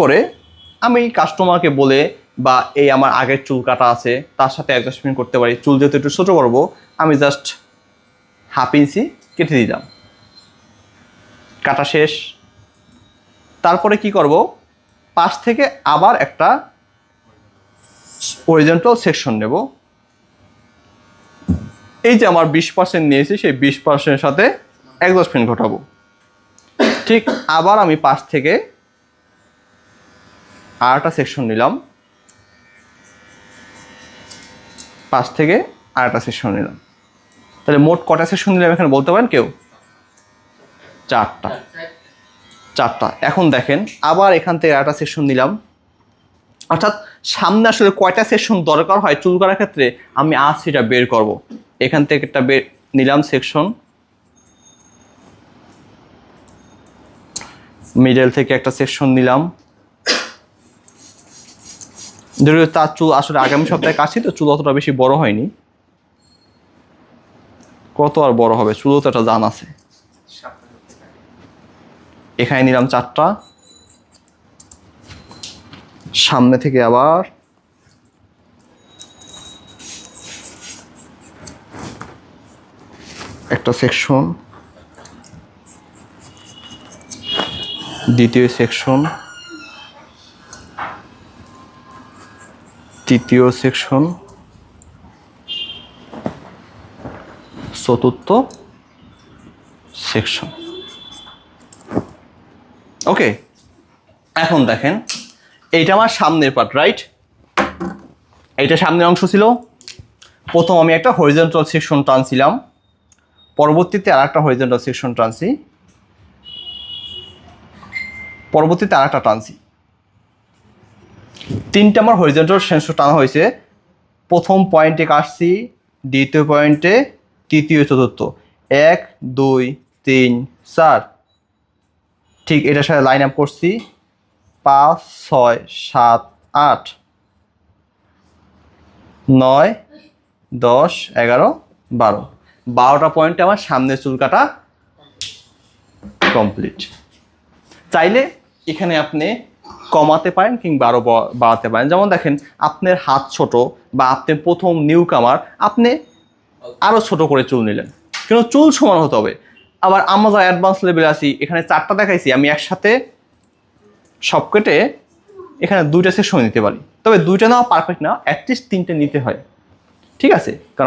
পরে আমি কাস্টমারকে বলে বা এই আমার আগের চুল কাটা আছে, তার সাথে অ্যাডজাস্টমেন্ট করতে পারি। চুল যেহেতু একটু ছোটো করব আমি জাস্ট হাফ ইঞ্চি কেটে দিলাম। কাটা শেষ। তারপরে কি করব? পাশ থেকে আবার একটা অরিজেন্টাল সেকশন নেব। এই যে আমার বিশ পার্সেন্ট নিয়েছি, সেই বিশ পার্সেন্টের সাথে অ্যাডজাস্টমেন্ট ঘটাবো। ঠিক আবার আমি পাশ থেকে আরেকটা সেকশন নিলাম। পাঁচ থেকে আরেকটা সেকশন নিলাম। তাহলে মোট কটা সেকশন নিলাম এখানে বলতে পারেন কেউ? চারটা। চারটা। এখন দেখেন, আবার এখান থেকে একটা সেকশন নিলাম। অর্থাৎ সামনে আসলে কয়টা সেকশন দরকার হয় চুল করার ক্ষেত্রে, আমি আজ সেটা বের করব। এখান থেকে একটা বের নিলাম সেকশন মিডল থেকে একটা সেকশন নিলাম। যদিও তার চুল আসলে আগামী সপ্তাহে কাছি তো চুল অতটা বেশি বড় হয়নি। কত আর বড় হবে? চুলও তো একটা জান আছে। এখানে নিলাম চারটা। সামনে থেকে আবার। একটা সেকশন। দ্বিতীয় সেকশন। তৃতীয় সেকশন চতুর্থ সেকশন ওকে এখন দেখেন, এইটা আমার সামনের পার্ট রাইট এইটা সামনের অংশ ছিল। প্রথম আমি একটা হরিজেন্টাল সেকশন টানছিলাম। পরবর্তীতে আর একটা হরিজেন্টাল সেকশন টানছি। পরবর্তীতে আর একটা টানছি। তিনটা আমার হরিজেন্টাল সেকশন টানা হয়েছে। প্রথম পয়েন্টে কাটছি, দ্বিতীয় পয়েন্টে তৃতীয়, চতুর্থ। এক, দুই, তিন, চার। ঠিক এটার সাথে লাইন আপ করছি। পাঁচ, ছয়, সাত, আট। নয়, দশ, এগারো, বারো। বারোটা পয়েন্টে আমার সামনের চুল কাটা কমপ্লিট চাইলে এখানে আপনি কমাতে পারেন কিংবা আরও বাড়াতে পারেন। যেমন দেখেন, আপনার হাত ছোট বা আপনি প্রথম নিউ কামার আপনি আরও ছোট করে চুল নিলেন। কিন্তু চুল সমান হতে হবে। আবার আমরা যা অ্যাডভান্স লেভেলে আছি, এখানে চারটা দেখাইছি, আমি একসাথে সব কেটে এখানে দুইটা সেকশন নিতে পারি। তবে দুইটা নেওয়া পারফেক্ট না অ্যাটলিস্ট তিনটে নিতে হয়। ঠিক আছে? কারণ